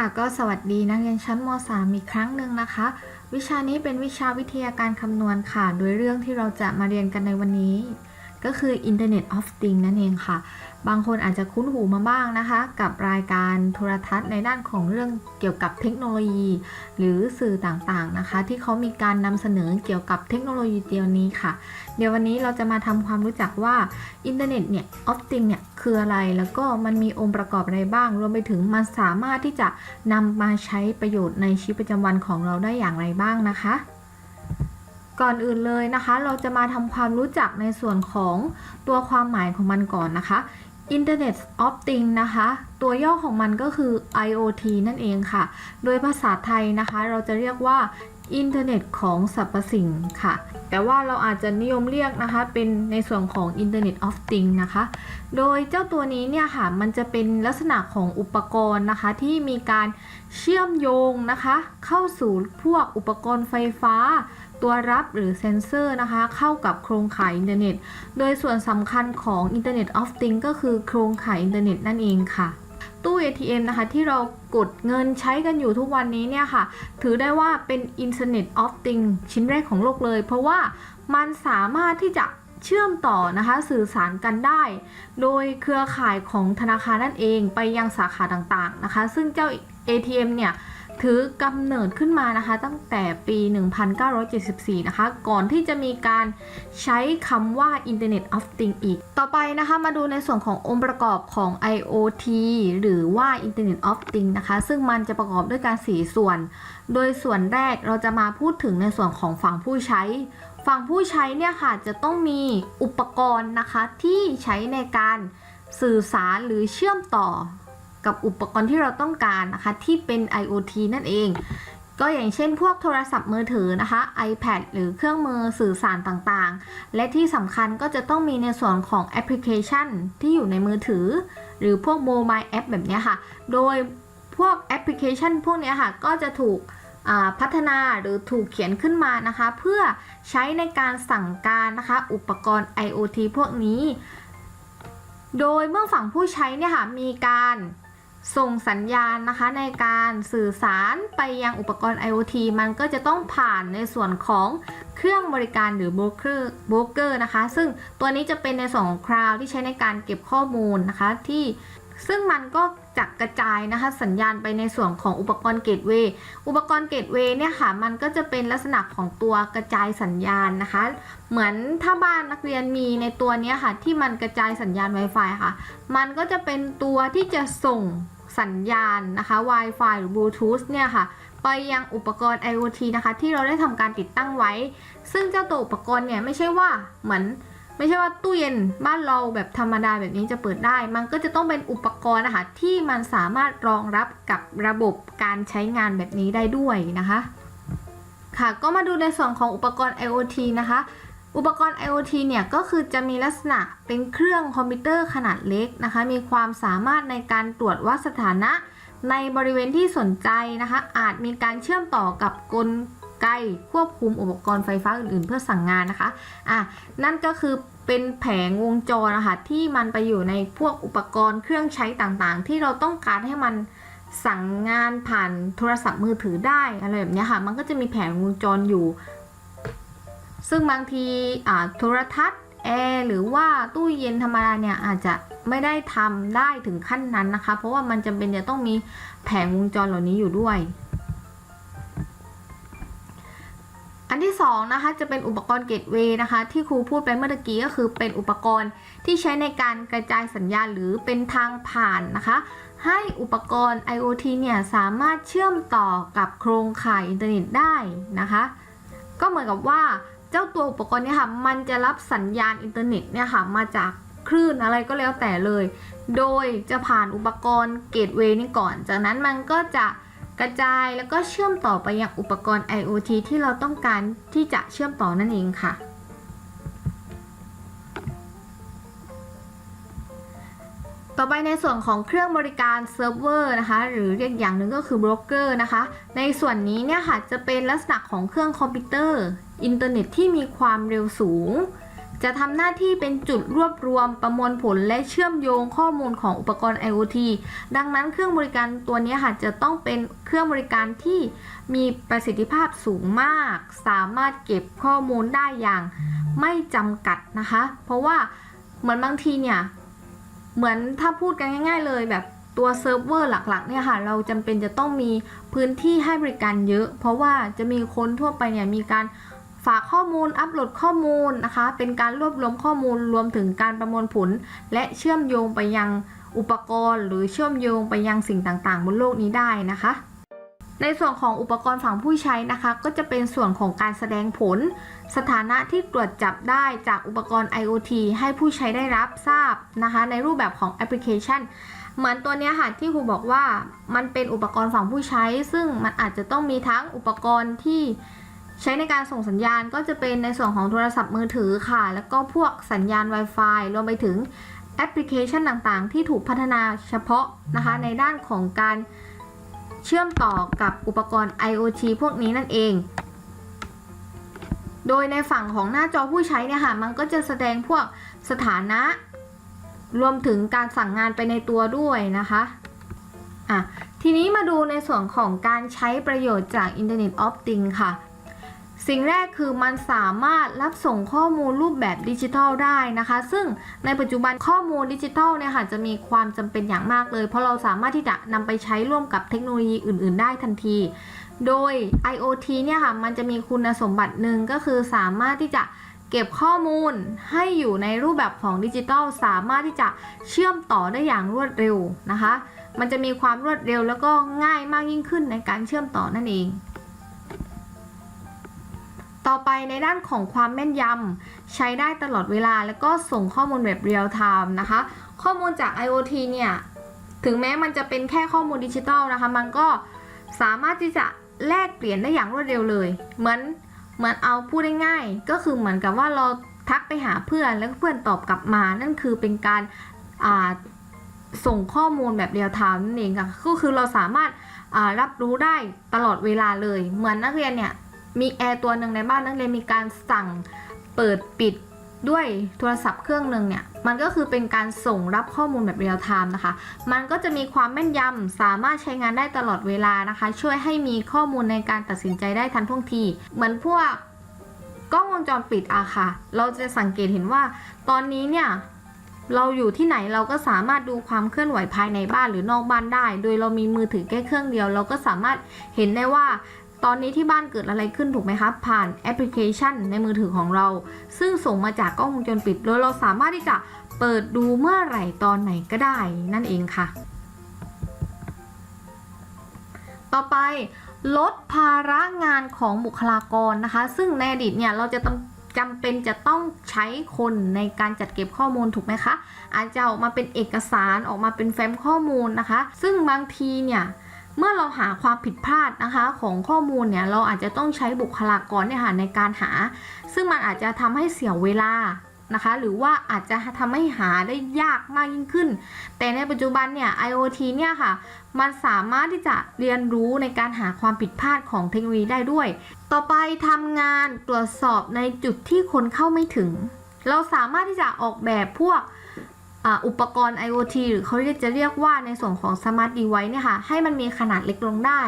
ค่ะก็สวัสดีนักเรียนชั้นม .3 อีกครั้งหนึ่งนะคะ วิชานี้เป็นวิชาวิทยาการคำนวณค่ะ โดยเรื่องที่เราจะมาเรียนกันในวันนี้ ก็คือ Internet of Things นั่นเองค่ะ บางคนอาจจะคุ้นหูมาบ้างนะคะ กับรายการโทรทัศน์ในด้านของเรื่องเกี่ยวกับเทคโนโลยี หรือสื่อต่างๆนะคะ ที่เขามีการนำเสนอเกี่ยวกับเทคโนโลยีเดียวนี้ค่ะ เดี๋ยววันนี้เราจะมาทำความรู้จักว่าอินเทอร์เน็ตเนี่ย of things เนี่ยคืออะไรแล้วก็มันมีองค์ประกอบอะไรบ้าง รวมไปถึงมันสามารถที่จะนำมาใช้ประโยชน์ในชีวิตประจำวันของเราได้อย่างไรบ้างนะคะก่อนอื่นเลยนะคะ เราจะมาทำความรู้จักในส่วนของตัวความหมายของมันก่อนนะคะ Internet of Things นะคะ ตัวย่อของมันก็คือ IoT นั่นเองค่ะ โดยภาษาไทยนะคะ เราจะเรียกว่าอินเทอร์เน็ตของสรรพสิ่งค่ะ แต่ว่าเราอาจจะนิยมเรียกนะคะ เป็นในส่วนของ Internet of Things นะคะ โดยเจ้าตัวนี้เนี่ยค่ะ มันจะเป็นลักษณะของอุปกรณ์นะคะ ที่มีการเชื่อมโยงนะคะ เข้าสู่พวกอุปกรณ์ไฟฟ้า ตัวรับหรือเซนเซอร์นะคะ เข้ากับโครงข่ายอินเทอร์เน็ต โดยส่วนสำคัญของ Internet of Things ก็คือโครงข่ายอินเทอร์เน็ตนั่นเองค่ะ ตู้ ATM นะคะที่เรากดเงินใช้กันอยู่ทุกวันนี้เนี่ยค่ะ ถือได้ว่าเป็น Internet of Things ชิ้นแรกของโลกเลย เพราะว่ามันสามารถที่จะเชื่อมต่อนะคะสื่อสารกันได้ โดยเครือข่ายของธนาคารนั่นเองไปยังสาขาต่างๆนะคะ ซึ่งเจ้า ATM เนี่ย ถือกำเนิดขึ้นมานะคะ ตั้งแต่ปี 1974 นะคะ ก่อนที่จะมีการใช้คำว่า Internet of Things อีก ต่อไปนะคะมาดูในส่วนขององค์ประกอบของ IoT หรือว่า Internet of Things นะคะ ซึ่งมันจะประกอบด้วยการ4ส่วน โดยส่วนแรกเราจะมาพูดถึงในส่วนของฝั่งผู้ใช้ ฝั่งผู้ใช้เนี่ยค่ะจะต้องมีอุปกรณ์นะคะที่ใช้ในการสื่อสารหรือเชื่อมต่อ กับอุปกรณ์ที่เราต้องการนะคะ ที่เป็น IoT นั่นเอง ก็อย่างเช่นพวกโทรศัพท์มือถือนะคะ iPad หรือเครื่องมือสื่อสารต่างๆ และที่สำคัญก็จะต้องมีในส่วนของแอปพลิเคชันที่อยู่ในมือถือ หรือพวกโมบายแอปแบบนี้ค่ะ โดยพวกแอปพลิเคชันพวกนี้ค่ะ ก็จะถูกพัฒนาหรือถูกเขียนขึ้นมานะคะ เพื่อใช้ในการสั่งการนะคะ อุปกรณ์ IoT พวกนี้ โดยเมื่อฝั่งผู้ใช้เนี่ยค่ะมีการ ส่งสัญญาณนะคะในการสื่อสารไปยังอุปกรณ์ IoT มันก็จะต้องผ่านในส่วนของเครื่องบริการหรือโบรกเกอร์โบรกเกอร์นะคะ ซึ่งตัวนี้จะเป็นในส่วนของคลาวที่ใช้ในการเก็บข้อมูลนะคะที่ซึ่งมันก็จะกระจายนะคะสัญญาณไปในส่วนของอุปกรณ์เกตเวย์อุปกรณ์เกตเวย์เนี่ยค่ะมันก็จะเป็นลักษณะของตัวกระจายสัญญาณนะคะ เหมือนถ้าบ้านนักเรียนมีในตัวนี้ค่ะที่มันกระจายสัญญาณ Wi-Fi ค่ะ มันก็จะเป็นตัวที่จะส่ง สัญญาณนะคะ Wi-Fi หรือ Bluetooth เนี่ยค่ะ ไปยังอุปกรณ์ IoT นะคะ ที่เราได้ทำการติดตั้งไว้ ซึ่งเจ้าตัวอุปกรณ์เนี่ยไม่ใช่ว่าเหมือนไม่ใช่ว่าตู้เย็นบ้านเราแบบธรรมดาแบบนี้จะเปิดได้ มันก็จะต้องเป็นอุปกรณ์นะคะที่มันสามารถรองรับกับระบบการใช้งานแบบนี้ได้ด้วยนะคะ ค่ะก็มาดูในส่วนของอุปกรณ์ IoT นะคะ อุปกรณ์ IoT เนี่ยก็คือจะมีลักษณะเป็นเครื่องคอมพิวเตอร์ขนาดเล็กนะคะ มีความสามารถในการตรวจวัดสถานะในบริเวณที่สนใจนะคะ อาจมีการเชื่อมต่อกับกลไกควบคุมอุปกรณ์ไฟฟ้าอื่นๆ เพื่อสั่งงานนะคะอะนั่นก็คือเป็นแผงวงจรนะคะที่มันไปอยู่ในพวกอุปกรณ์เครื่องใช้ต่างๆ ที่เราต้องการให้มันสั่งงานผ่านโทรศัพท์มือถือได้อะไรแบบนี้ค่ะ มันก็จะมีแผงวงจรอยู่ ซึ่งบางทีโทรทัศน์แอร์หรือว่าตู้เย็นธรรมดาเนี่ยอาจจะไม่ได้ทำได้ถึงขั้นนั้นนะคะ เพราะว่ามันจำเป็นจะต้องมีแผงวงจรเหล่านี้อยู่ด้วย อันที่สองนะคะจะเป็นอุปกรณ์เกตเวย์นะคะ ที่ครูพูดไปเมื่อกี้ก็คือเป็นอุปกรณ์ที่ใช้ในการกระจายสัญญาณหรือเป็นทางผ่านนะคะ ให้อุปกรณ์ IoT เนี่ยสามารถเชื่อมต่อกับโครงข่ายอินเทอร์เน็ตได้นะคะ ก็เหมือนกับว่า เจ้าตัวอุปกรณ์เนี่ยค่ะ มันจะรับสัญญาณอินเทอร์เน็ตเนี่ยค่ะ มาจากคลื่นอะไรก็แล้วแต่เลย โดยจะผ่านอุปกรณ์เกตเวย์นี่ก่อน จากนั้นมันก็จะกระจายแล้วก็เชื่อมต่อไปยังอุปกรณ์ IoT ที่เราต้องการที่จะเชื่อมต่อนั่นเองค่ะ ต่อไปในส่วนของเครื่องบริการเซิร์ฟเวอร์นะคะ หรือเรียกอย่างหนึ่งก็คือโบรกเกอร์นะคะ ในส่วนนี้เนี่ยค่ะจะเป็นลักษณะของเครื่องคอมพิวเตอร์ อินเทอร์เน็ตที่มีความเร็วสูง จะทำหน้าที่เป็นจุดรวบรวมประมวลผลและเชื่อมโยงข้อมูลของอุปกรณ์ IoT ดังนั้นเครื่องบริการตัวนี้ค่ะจะต้องเป็นเครื่องบริการที่มีประสิทธิภาพสูงมาก สามารถเก็บข้อมูลได้อย่างไม่จำกัดนะคะ เพราะว่าเหมือนบางทีเนี่ยเหมือนถ้าพูดกันง่าย ๆ เลยแบบตัวเซิร์ฟเวอร์หลักๆเนี่ยค่ะเราจำเป็นจะต้องมีพื้นที่ให้บริการเยอะ เพราะว่าจะมีคนทั่วไปเนี่ยมีการ ฝากข้อมูลอัปโหลดข้อมูลนะคะ เป็นการรวบรวมข้อมูลรวมถึงการประมวลผล และเชื่อมโยงไปยังอุปกรณ์ หรือเชื่อมโยงไปยังสิ่งต่างๆ บนโลกนี้ได้นะคะในส่วนของอุปกรณ์ฝั่งผู้ใช้นะคะ ก็จะเป็นส่วนของการแสดงผล สถานะที่ตรวจจับได้จากอุปกรณ์ IoT ให้ผู้ใช้ได้รับทราบนะคะ ในรูปแบบของแอปพลิเคชัน เหมือนตัวนี้ค่ะที่ครูบอกว่ามันเป็นอุปกรณ์ฝั่งผู้ใช้ ซึ่งมันอาจจะต้องมีทั้งอุปกรณ์ที่ ใช้ในการส่งสัญญาณก็จะเป็นในส่วนของโทรศัพท์มือถือค่ะ แล้วก็พวกสัญญาณ Wi-Fi รวมไปถึงแอปพลิเคชันต่างๆ ที่ถูกพัฒนาเฉพาะนะคะ ในด้านของการเชื่อมต่อกับอุปกรณ์ IoT พวกนี้นั่นเอง โดยในฝั่งของหน้าจอผู้ใช้เนี่ยค่ะ มันก็จะแสดงพวกสถานะ รวมถึงการสั่งงานไปในตัวด้วยนะคะอะทีนี้มาดูในส่วนของการใช้ประโยชน์จาก Internet of Things ค่ะ สิ่งแรกคือมันสามารถรับส่งข้อมูลรูปแบบดิจิทัลได้นะคะ ซึ่งในปัจจุบันข้อมูลดิจิทัลเนี่ยค่ะจะมีความจำเป็นอย่างมากเลย เพราะเราสามารถที่จะนำไปใช้ร่วมกับเทคโนโลยีอื่น ๆ ได้ทันที โดย IoT เนี่ยค่ะมันจะมีคุณสมบัติหนึ่งก็คือสามารถที่จะเก็บข้อมูลให้อยู่ในรูปแบบของดิจิทัลสามารถที่จะเชื่อมต่อได้อย่างรวดเร็วนะคะ มันจะมีความรวดเร็วแล้วก็ง่ายมากยิ่งขึ้นในการเชื่อมต่อนั่นเอง ต่อไปในด้านของความแม่นยำใช้ได้ตลอดเวลา แล้วก็ส่งข้อมูลแบบเรียลไทม์นะคะ ข้อมูลจาก IoT เนี่ย ถึงแม้มันจะเป็นแค่ข้อมูลดิจิทัลนะคะ มันก็สามารถที่จะแลกเปลี่ยนได้อย่างรวดเร็วเลย เหมือนเหมือนเอาพูดได้ง่าย ก็คือเหมือนกับว่าเราทักไปหาเพื่อนแล้วเพื่อนตอบกลับมา นั่นคือเป็นการส่งข้อมูลแบบเรียลไทม์นั่นเองค่ะ ก็คือเราสามารถรับรู้ได้ตลอดเวลาเลย เหมือนนักเรียนเนี่ย มีแอร์ตัวหนึ่งในบ้านนักเรียนมีการสั่งเปิดปิดด้วยโทรศัพท์เครื่องหนึ่งเนี่ย มันก็คือเป็นการส่งรับข้อมูลแบบเรียลไทม์นะคะ มันก็จะมีความแม่นยำสามารถใช้งานได้ตลอดเวลานะคะ ช่วยให้มีข้อมูลในการตัดสินใจได้ทันท่วงที เหมือนพวกกล้องวงจรปิดอะค่ะ เราจะสังเกตเห็นว่า ตอนนี้เนี่ยเราอยู่ที่ไหนเราก็สามารถดูความเคลื่อนไหวภายในบ้านหรือนอกบ้านได้ โดยเรามีมือถือแค่เครื่องเดียว เราก็สามารถเห็นได้ว่า ตอนนี้ที่บ้านเกิดอะไรขึ้นถูกไหมคะผ่านแอปพลิเคชันในมือถือของเรา ซึ่งส่งมาจากกล้องวงจรปิดโดยเราสามารถที่จะเปิดดูเมื่อไหร่ตอนไหนก็ได้นั่นเองค่ะ ต่อไปลดภาระงานของบุคลากรนะคะ ซึ่งในอดีตเนี่ยเราจะต้องจำเป็นจะต้องใช้คนในการจัดเก็บข้อมูลถูกไหมคะ อาจจะออกมาเป็นเอกสารออกมาเป็นแฟ้มข้อมูลนะคะ ซึ่งบางทีเนี่ย เมื่อเราหาความผิดพลาดนะคะของข้อมูลเนี่ยเราอาจจะต้องใช้บุคลากรเนี่ยค่ะในการหา ซึ่งมันอาจจะทำให้เสียเวลานะคะ หรือว่าอาจจะทำให้หาได้ยากมากยิ่งขึ้น แต่ในปัจจุบันเนี่ย IoT เนี่ยค่ะ มันสามารถที่จะเรียนรู้ในการหาความผิดพลาดของเทคโนโลยีได้ด้วย ต่อไปทำงานตรวจสอบในจุดที่คนเข้าไม่ถึง เราสามารถที่จะออกแบบพวก อุปกรณ์ IoT หรือเขาเรียกจะเรียกว่าในส่วนของ Smart Device เนี่ยค่ะให้มันมีขนาดเล็กลงได้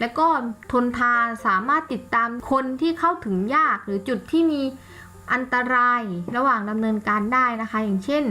แล้วก็ทนทานสามารถติดตามคนที่เข้าถึงยากหรือจุดที่มีอันตรายระหว่างดำเนินการได้นะคะ อย่างเช่น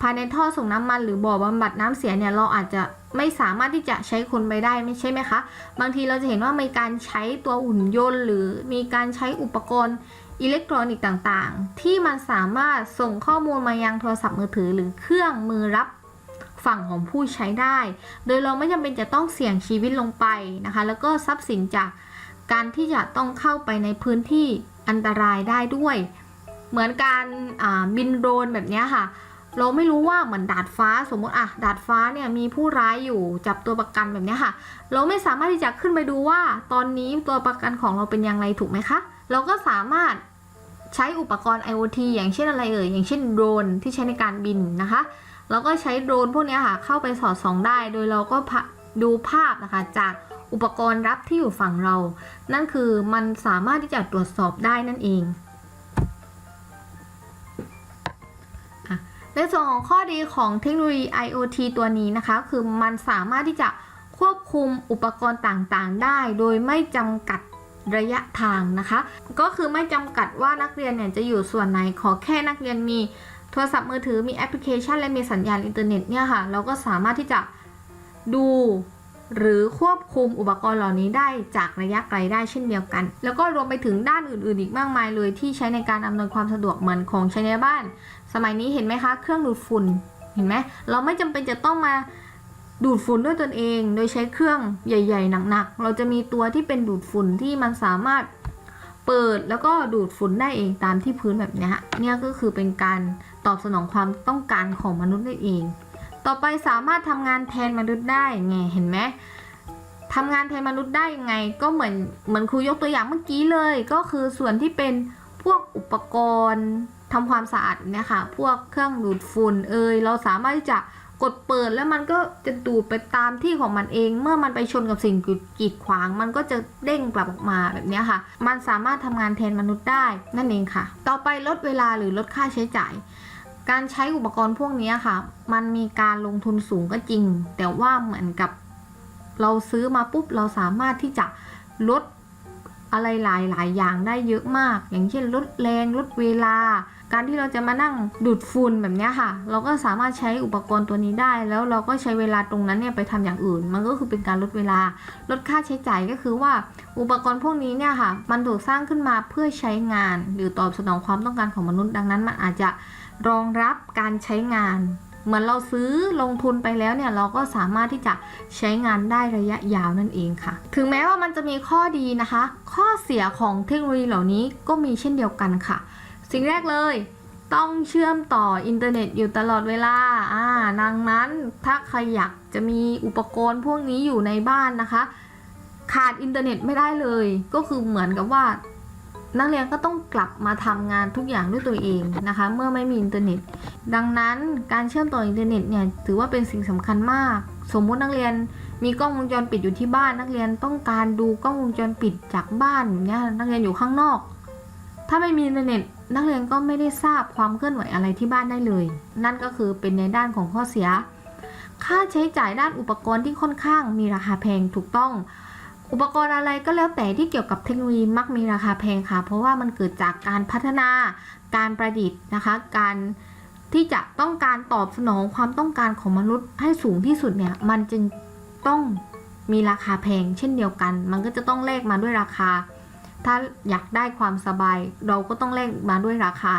ภายในท่อส่งน้ำมันหรือบ่อบำบัดน้ำเสียเนี่ยเราอาจจะไม่สามารถที่จะใช้คนไปได้ไม่ใช่ไหมคะ บางทีเราจะเห็นว่ามีการใช้ตัวหุ่นยนต์ หรือมีการใช้อุปกรณ์ อิเล็กทรอนิกส์ต่างๆ ที่มันสามารถส่งข้อมูลมายังโทรศัพท์มือถือหรือเครื่องมือรับฝั่งของผู้ใช้ได้ โดยเราไม่จำเป็นจะต้องเสี่ยงชีวิตลงไปนะคะ แล้วก็ทรัพย์สินจากการที่จะต้องเข้าไปในพื้นที่อันตรายได้ด้วย เหมือนการบินโดรนแบบนี้ค่ะ เราไม่รู้ว่าเหมือนดาดฟ้าสมมติอะดาดฟ้าเนี่ยมีผู้ร้ายอยู่จับตัวประกันแบบนี้ค่ะ เราไม่สามารถที่จะขึ้นไปดูว่า ตอนนี้ตัวประกันของเราเป็นอย่างไรถูกไหมคะ เราก็สามารถใช้อุปกรณ์ IoT อย่างเช่นอะไรเอ่ย อย่างเช่นโดรนที่ใช้ในการบินนะคะเราก็ใช้โดรนพวกนี้ค่ะ เข้าไปสอดส่องได้ โดยเราก็ดูภาพนะคะจากอุปกรณ์รับที่อยู่ฝั่งเรา นั่นคือมันสามารถที่จะตรวจสอบได้นั่นเองในส่วนของข้อดีของเทคโนโลยี IoT ตัวนี้นะคะ คือมันสามารถที่จะควบคุมอุปกรณ์ต่างๆ ได้ โดยไม่จำกัด ระยะทางนะคะ ก็คือไม่จำกัดว่านักเรียนเนี่ยจะอยู่ส่วนไหนขอแค่นักเรียนมีโทรศัพท์มือถือมีแอปพลิเคชัน และมีสัญญาณอินเทอร์เน็ตเนี่ยค่ะ เราก็สามารถที่จะดูหรือควบคุมอุปกรณ์เหล่านี้ได้จากระยะไกลได้เช่นเดียวกัน แล้วก็รวมไปถึงด้านอื่น ๆ อีกมากมายเลยที่ใช้ในการอำนวยความสะดวกเหมือนของใช้ในบ้าน สมัยนี้เห็นไหมคะ เครื่องดูดฝุ่น เห็นไหมเราไม่จำเป็นจะต้องมา ดูดฝุ่นด้วยตนเอง โดยใช้เครื่องใหญ่ ๆ หนัก ๆ เราจะมีตัวที่เป็นดูดฝุ่นที่มันสามารถเปิดแล้วก็ดูดฝุ่นได้เองตามที่พื้นแบบนี้เนี่ยก็คือเป็นการตอบสนองความต้องการของมนุษย์ได้เอง ต่อไปสามารถทำงานแทนมนุษย์ได้ไงเห็นไหมทำงานแทนมนุษย์ได้ยังไง ก็เหมือนเหมือนครูยกตัวอย่างเมื่อกี้เลย ก็คือส่วนที่เป็นพวกอุปกรณ์ทำความสะอาดเนี่ยค่ะ พวกเครื่องดูดฝุ่นเอยเราสามารถที่จะ กดเปิดแล้วมันก็จะดูดไปตามที่ของมันเอง เมื่อมันไปชนกับสิ่งกีดขวาง มันก็จะเด้งกลับออกมาแบบนี้ค่ะ มันสามารถทำงานแทนมนุษย์ได้นั่นเองค่ะ ต่อไปลดเวลาหรือลดค่าใช้จ่ายการใช้อุปกรณ์พวกนี้ค่ะ มันมีการลงทุนสูงก็จริง แต่ว่าเหมือนกับเราซื้อมาปุ๊บเราสามารถที่จะลดอะไรหลายหลายๆอย่างได้เยอะมาก อย่างเช่นลดแรงลดเวลา การที่เราจะมานั่งดูดฝุ่นแบบนี้ค่ะ เราก็สามารถใช้อุปกรณ์ตัวนี้ได้ แล้วเราก็ใช้เวลาตรงนั้นเนี่ยไปทำอย่างอื่น มันก็คือเป็นการลดเวลา ลดค่าใช้จ่ายก็คือว่าอุปกรณ์พวกนี้เนี่ยค่ะ มันถูกสร้างขึ้นมาเพื่อใช้งาน หรือตอบสนองความต้องการของมนุษย์ดังนั้น มันอาจจะรองรับการใช้งาน เหมือนเราซื้อลงทุนไปแล้วเนี่ยเราก็สามารถที่จะใช้งานได้ระยะยาวนั่นเองค่ะ ถึงแม้ว่ามันจะมีข้อดีนะคะ ข้อเสียของเทคโนโลยีเหล่านี้ก็มีเช่นเดียวกันค่ะ สิ่งแรกเลย ต้องเชื่อมต่ออินเทอร์เน็ตอยู่ตลอดเวลาอ่าดังนั้นถ้าใครอยากจะมีอุปกรณ์พวกนี้อยู่ในบ้านนะคะ ขาดอินเทอร์เน็ตไม่ได้เลย ก็คือเหมือนกับว่า นักเรียนก็ต้องกลับมาทำงานทุกอย่างด้วยตัวเองนะคะ เมื่อไม่มีอินเทอร์เน็ต ดังนั้นการเชื่อมต่ออินเทอร์เน็ตเนี่ยถือว่าเป็นสิ่งสำคัญมาก สมมุตินักเรียนมีกล้องวงจรปิดอยู่ที่บ้านนักเรียนต้องการดูกล้องวงจรปิดจากบ้านอย่างเงี้ยนักเรียนอยู่ข้างนอก ถ้าไม่มีอินเทอร์เน็ต นักเรียนก็ไม่ได้ทราบความเคลื่อนไหวอะไรที่บ้านได้เลย นั่นก็คือเป็นในด้านของข้อเสีย ค่าใช้จ่ายด้านอุปกรณ์ที่ค่อนข้างมีราคาแพงถูกต้อง อุปกรณ์อะไรก็แล้วแต่ที่เกี่ยวกับเทคโนโลยีมักมีราคาแพงค่ะ เพราะว่ามันเกิดจากการพัฒนา การประดิษฐ์นะคะ การที่จะต้องการตอบสนองความต้องการของมนุษย์ให้สูงที่สุดเนี่ย มันจึงต้องมีราคาแพงเช่นเดียวกัน มันก็จะต้องแลกมาด้วยราคา ถ้าอยากได้ความสบาย เราก็ต้องแลกมาด้วยราคา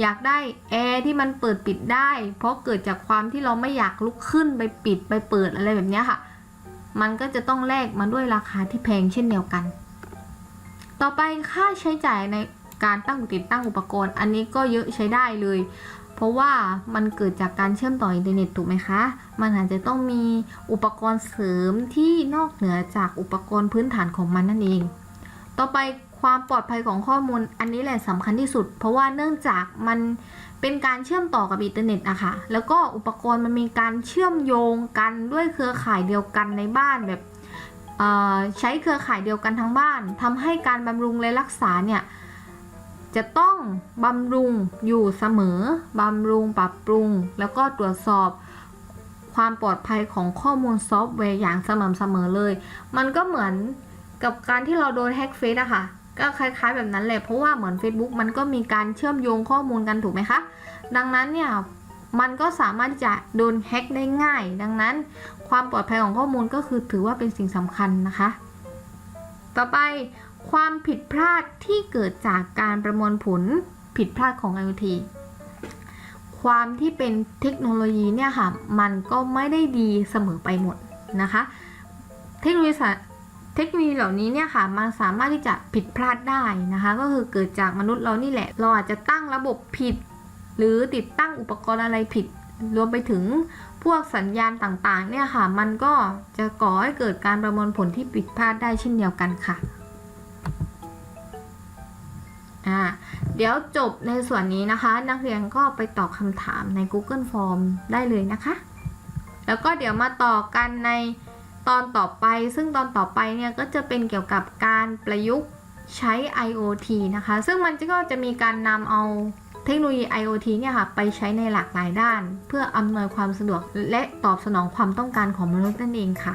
อยากได้แอร์ที่มันเปิดปิดได้ เพราะเกิดจากความที่เราไม่อยากลุกขึ้นไปปิดไปเปิดอะไรแบบนี้ค่ะ มันก็จะต้องแลกมาด้วยราคาที่แพงเช่นเดียวกัน ต่อไปค่าใช้จ่ายในการตั้งติดตั้งอุปกรณ์ อันนี้ก็เยอะใช้ได้เลยเพราะว่ามันเกิดจากการเชื่อมต่ออินเทอร์เน็ตถูกไหมคะ มันอาจจะต้องมีอุปกรณ์เสริมที่นอกเหนือจากอุปกรณ์พื้นฐานของมันนั่นเอง ต่อไป ความปลอดภัยของข้อมูลอันนี้แหละสำคัญที่สุด เพราะว่าเนื่องจากมันเป็นการเชื่อมต่อกับอินเทอร์เน็ตอะค่ะแล้วก็อุปกรณ์มันมีการเชื่อมโยงกันด้วยเครือข่ายเดียวกันในบ้านแบบใช้เครือข่ายเดียวกันทั้งบ้านทำให้การบำรุงและรักษาเนี่ยจะต้องบำรุงอยู่เสมอบำรุงปรับปรุง แล้วก็ตรวจสอบความปลอดภัยของข้อมูลซอฟต์แวร์อย่างสม่ำเสมอเลย มันก็เหมือนกับการที่เราโดนแฮ็กเฟซอะค่ะ ก็คล้ายๆ แบบนั้นแหละเพราะว่าเหมือน Facebook มันก็มีการเชื่อมโยงข้อมูลกันถูกไหมคะ ดังนั้นเนี่ยมันก็สามารถจะโดนแฮ็กได้ง่าย ดังนั้นความปลอดภัยของข้อมูลก็คือถือว่าเป็นสิ่งสำคัญนะคะ ต่อไปความผิดพลาดที่เกิดจากการประมวลผลผิดพลาดของ IoT ความที่เป็นเทคโนโลยีเนี่ยค่ะ มันก็ไม่ได้ดีเสมอไปหมดนะคะ เทคโนโลยี เทคโนโลยีเหล่านี้เนี่ยค่ะมันสามารถที่จะผิดพลาดได้นะคะ ก็คือเกิดจากมนุษย์เรานี่แหละ เราอาจจะตั้งระบบผิด หรือติดตั้งอุปกรณ์อะไรผิด รวมไปถึงพวกสัญญาณต่างๆเนี่ยค่ะ มันก็จะก่อให้เกิดการประมวลผลที่ผิดพลาดได้เช่นเดียวกันค่ะอ่าเดี๋ยวจบในส่วนนี้นะคะ นักเรียนก็ไปตอบคำถามใน Google Form ได้เลยนะคะ แล้วก็เดี๋ยวมาต่อกันใน ตอนต่อไปซึ่งตอนต่อไปเนี่ยก็จะเป็นเกี่ยวกับการประยุกต์ใช้ IoT นะคะ ซึ่งมันก็จะมีการนำเอาเทคโนโลยี IoT เนี่ยค่ะไปใช้ในหลากหลายด้าน เพื่ออำนวยความสะดวกและตอบสนองความต้องการของมนุษย์นั่นเองค่ะ